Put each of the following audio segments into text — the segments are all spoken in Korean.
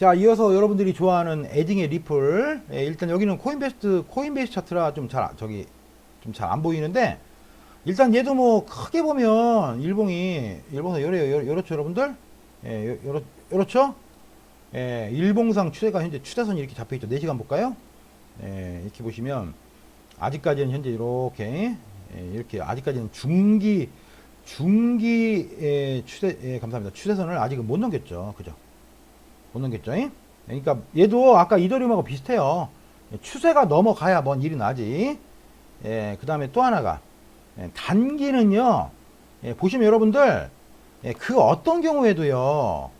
자, 이어서 여러분들이 좋아하는 에딩의 리플. 예, 일단 여기는 코인베스트, 코인베이스 차트라 좀 잘, 저기, 좀 잘 안 보이는데, 일단 얘도 뭐 크게 보면 일봉이, 일봉상 요래요. 요- 요렇죠, 여러분들? 예, 요, 요렇, 요렇죠? 예, 일봉상 추세가 현재 추세선이 이렇게 잡혀 있죠. 4시간 볼까요? 예, 이렇게 보시면, 아직까지는 현재 이렇게, 예, 이렇게, 아직까지는 중기, 중기, 예, 추세, 예, 감사합니다. 추세선을 아직은 못 넘겼죠. 그죠? 못 넘겼죠. 잉? 그러니까 얘도 아까 이더리움하고 비슷해요. 추세가 넘어가야 뭔 일이 나지. 예, 그 다음에 또 하나가 예, 단기는요. 예, 보시면 여러분들 예, 그 어떤 경우에도요.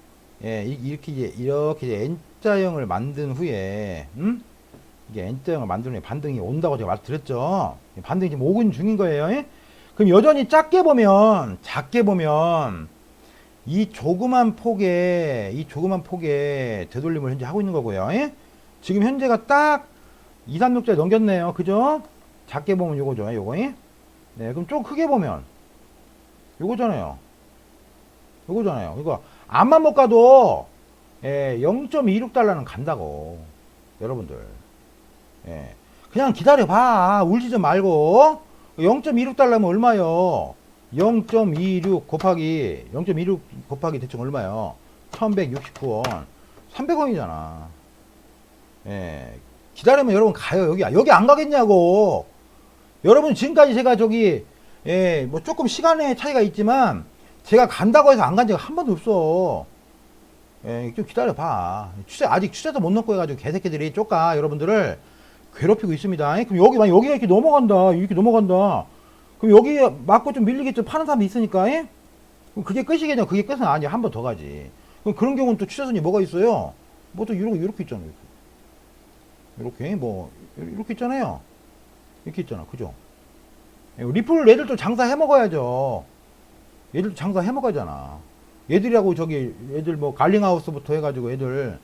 예, 이- 이렇게 이제 이렇게 이제 N자형을 만든 후에 음? 이게 N자형을 만든 후에 반등이 온다고 제가 말씀드렸죠. 예, 반등이 지금 오근 중인 거예요. 예? 그럼 여전히 작게 보면 작게 보면 이 조그만 폭에 이 조그만 폭에 되돌림을 현재 하고 있는 거고요. 예? 지금 현재가 딱 2, 3, 6짜리 넘겼네요. 그죠? 작게 보면 요거죠. 요거. 예? 네, 그럼 좀 크게 보면 요거잖아요. 요거잖아요. 이거 앞만 못 가도 예, 0.26달러는 간다고. 여러분들. 예. 그냥 기다려 봐. 울지 좀 말고. 0.26달러면 얼마요? 0.26 곱하기 0.26 곱하기 대충 얼마요? 1169원. 300원이잖아. 예. 기다리면 여러분 가요. 여기 여기 안 가겠냐고. 여러분 지금까지 제가 저기 예 뭐 조금 시간의 차이가 있지만 제가 간다고 해서 안 간 적이 한 번도 없어. 예 좀 기다려 봐. 추세 아직 추세도 못 넘고 해가지고 개새끼들이 쪼까 여러분들을 괴롭히고 있습니다. 그럼 여기 만약 여기가 이렇게 넘어간다. 이렇게 넘어간다 그럼 여기 맞고 좀 밀리겠죠. 파는 사람이 있으니까. 예? 그럼 그게 끝이겠냐? 그게 끝은 아니야. 한 번 더 가지. 그럼 그런 경우는 또 추세선이 뭐가 있어요? 뭐 또 이렇게, 이렇게 있잖아요. 이렇게. 이렇게 뭐, 이렇게 있잖아요. 이렇게 있잖아. 그죠? 예, 리플 얘들도 장사 해 먹어야죠. 얘들도 장사 해 먹어야잖아. 얘들이라고 저기, 얘들 뭐 갈링하우스부터 해가지고 얘들,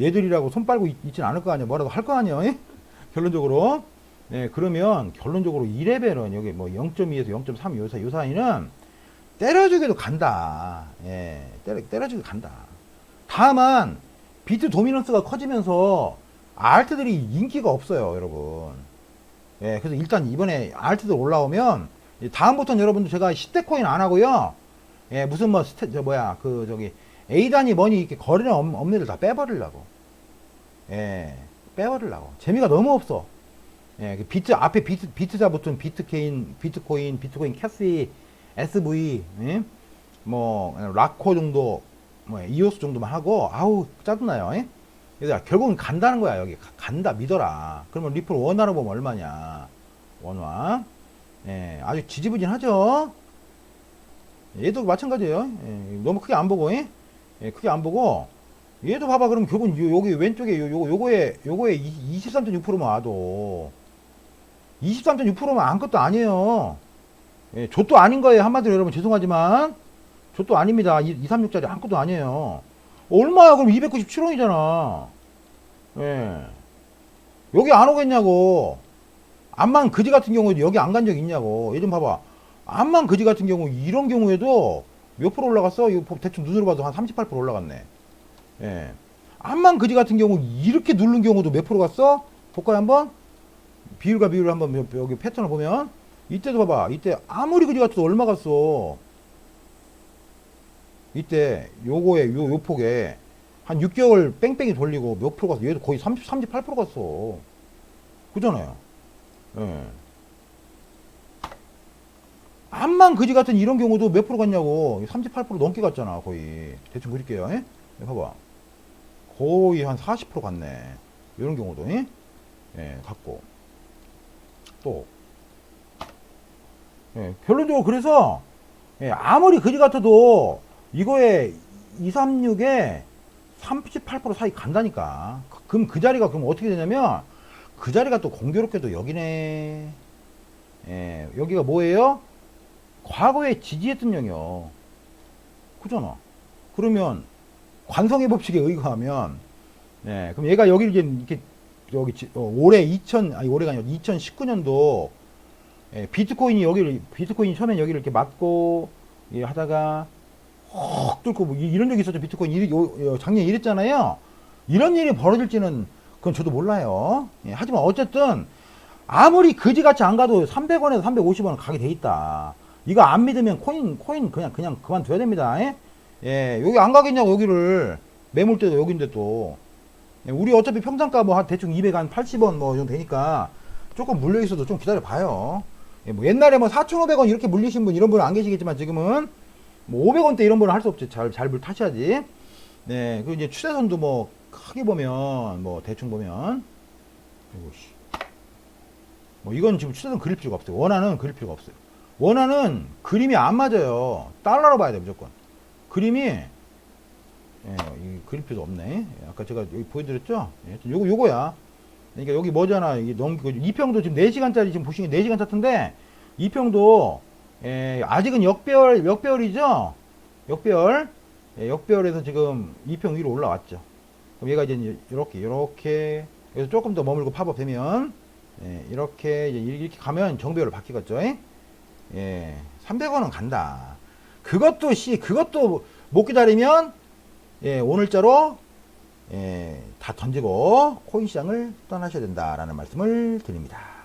얘들이라고 손 빨고 있, 있진 않을 거 아니야. 뭐라도 할 거 아니야. 예? 결론적으로. 네, 그러면 결론적으로 2레벨은 여기 뭐 0.2에서 0.3 요사, 요 사이는 때려주기도 간다. 예, 때려, 때려주기 간다. 다만, 비트 도미넌스가 커지면서 알트들이 인기가 없어요, 여러분. 예, 그래서 일단 이번에 알트들 올라오면, 이 다음부터는 여러분들 제가 10대 코인 안 하고요. 예, 무슨 뭐, 스테, 저 뭐야, 그, 저기, A단이 뭐니 이렇게 거리는 없- 없는 애들 다 빼버리려고. 예, 빼버리려고. 재미가 너무 없어. 예, 그 비트 앞에 비트 비트자 붙은 비트케인, 비트코인, 비트코인 캐시, SV, 예? 뭐 라코 정도, 뭐 이오스 정도만 하고 아우 짜증나요. 예? 그래서 결국은 간다는 거야 여기 가- 간다 믿어라. 그러면 리플 원화로 보면 얼마냐? 원화. 예, 아주 지지부진하죠. 얘도 마찬가지예요. 예, 너무 크게 안 보고, 예? 예, 크게 안 보고. 얘도 봐봐. 그럼 결국은 요- 여기 왼쪽에 요, 요, 요거에 요거에 23.6%만 와도 23.6%면 아무것도 아니에요. 예, 좆도 아닌 거예요. 한마디로 여러분 죄송하지만 좆도 아닙니다. 2, 36짜리 아무것도 아니에요. 얼마야? 그럼 297원이잖아. 예. 여기 안 오겠냐고. 암만 그지 같은 경우에도 여기 안 간 적 있냐고. 얘좀 봐봐. 암만 그지 같은 경우 이런 경우에도 몇 프로 올라갔어? 이거 대충 눈으로 봐도 한 38% 올라갔네. 예. 암만 그지 같은 경우 이렇게 누른 경우도 몇 프로 갔어? 볼까요 한번? 비율과 비율을 한번 여- 여기 패턴을 보면 이때도 봐봐. 이때 아무리 그지 같아도 얼마 갔어? 이때 요거에 요, 요 폭에 한 6개월 뺑뺑이 돌리고 몇 프로 갔어? 얘도 거의 30, 38% 갔어. 그잖아요. 예. 암만 그지 같은 이런 경우도 몇 프로 갔냐고. 38% 넘게 갔잖아 거의. 대충 그릴게요 예? 예, 봐봐. 거의 한 40% 갔네. 이런 경우도 예? 예, 갔고 또. 예, 결론적으로 그래서 예, 아무리 그지 같아도 이거에 236에 38% 사이 간다니까. 그- 그럼 그 자리가 그럼 어떻게 되냐면 그 자리가 또 공교롭게도 여기네. 예, 여기가 뭐예요? 과거에 지지했던 영이요 그잖아. 그러면 관성의 법칙에 의거하면 예, 그럼 얘가 여기를 이제 이렇게 여기 지- 어, 올해 2000 아니 올해가 아니라 2019년도 예, 비트코인이 여기를 비트코인이 처음엔 여기를 이렇게 맞고 예, 하다가 확 뚫고 뭐 이- 이런 적이 있었죠 비트코인 이, 작년 이랬잖아요 이런 일이 벌어질지는 그건 저도 몰라요. 예, 하지만 어쨌든 아무리 그지같이 안 가도 300원에서 350원 가게 돼 있다. 이거 안 믿으면 코인 코인 그냥 그냥 그만둬야 됩니다. 예? 예, 여기 안 가겠냐고 여기를 매물대도 여긴데 또 예, 우리 어차피 평상가 뭐 한 대충 200 한 80원 뭐 정도 되니까 조금 물려 있어도 좀 기다려 봐요. 예, 뭐 옛날에 뭐 4,500원 이렇게 물리신 분 이런 분은 안 계시겠지만 지금은 뭐 500원대 이런 분은 할 수 없지. 잘 잘 물 타셔야지. 네, 그 이제 추세선도 뭐 크게 보면 뭐 대충 보면 이거 씨. 뭐 이건 지금 추세선 그릴 필요가 없어요. 원하는 그릴 필요가 없어요. 원하는 그림이 안 맞아요. 달러로 봐야 돼 무조건. 그림이 예, 이 그릴 필요 없네. 예, 아까 제가 여기 보여드렸죠. 예, 요거 요거야. 그러니까 여기 뭐잖아. 이게 너무 그 이평도 지금 4시간짜리 지금 보시면 4시간 차트인데 이평도 예, 아직은 역별 역별이죠. 역별. 예, 역별에서 지금 2평 위로 올라왔죠. 그럼 얘가 이제 이렇게 이렇게 여기서 조금 더 머물고 팝업 되면 예, 이렇게 이제 이렇게 가면 정배열로 바뀌겠죠. 예, 300원은 간다. 그것도 씨 그것도 못 기다리면 예, 오늘자로 예, 다 던지고 코인 시장을 떠나셔야 된다라는 말씀을 드립니다.